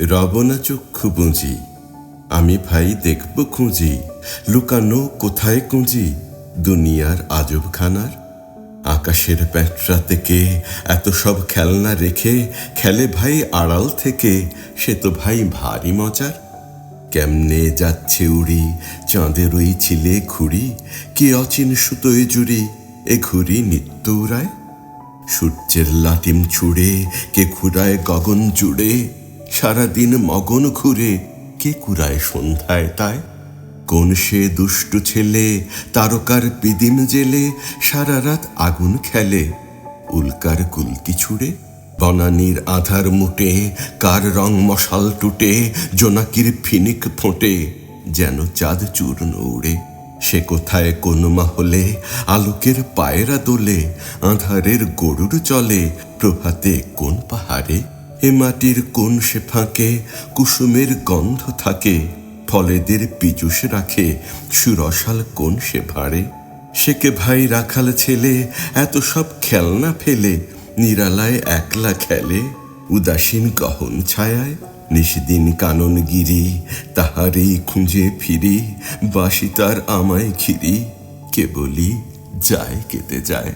রবনা চক্ষু বুঝি আমি ভাই দেখব খুঁজি। লুকানো কোথায় কুঁজি দুনিয়ার আজব খানার আকাশের প্যাঁটরা থেকে এত সব খেলনা রেখে খেলে ভাই আড়াল থেকে, সে তো ভাই ভারী মজার। কেমনে যাচ্ছে উড়ি? চাঁদের ওই ছিলে খুঁড়ি কে অচিন সুতোয় জুড়ি? এ ঘুড়ি নিত্য উড়ায়? সূর্যের লাটিম ছুড়ে, কে ঘুরায় গগন জুড়ে? সারাদিন মগন ঘুরে কে কুরায় সন্ধ্যায় তাই কোন সে দুষ্টু ছেলে, তারকার পিদিম জেলে, সারা রাত আগুন খেলে? উল্কার কুলকি ছুড়ে, বনানীর আধার মুটে, কার রং মশাল টুটে, জোনাকির ফিনিক ফোঁটে, যেন চাঁদ চূর্ণ উড়ে? সে কোথায়, কোন মাহলে, আলোকের পায়রা দোলে, আধারের গরুর চলে প্রভাতে কোন পাহাড়ে? এ মাটির কোন সে ফাঁকে, কুসুমের গন্ধ থাকে। ফলেদের পিজুষ রাখে, সুরসাল কোন সে ভাড়ে সেকে ভাই রাখাল ছেলে, এত সব খেলনা ফেলে, নিরালায় একলা খেলে। উদাসীন গহন ছায়ায়, নিষদিন কানন গিরি তাহারেই খুঁজে ফিরি বাসি তার আমায় ঘিরি। কেবলই যায় কেটে যায়।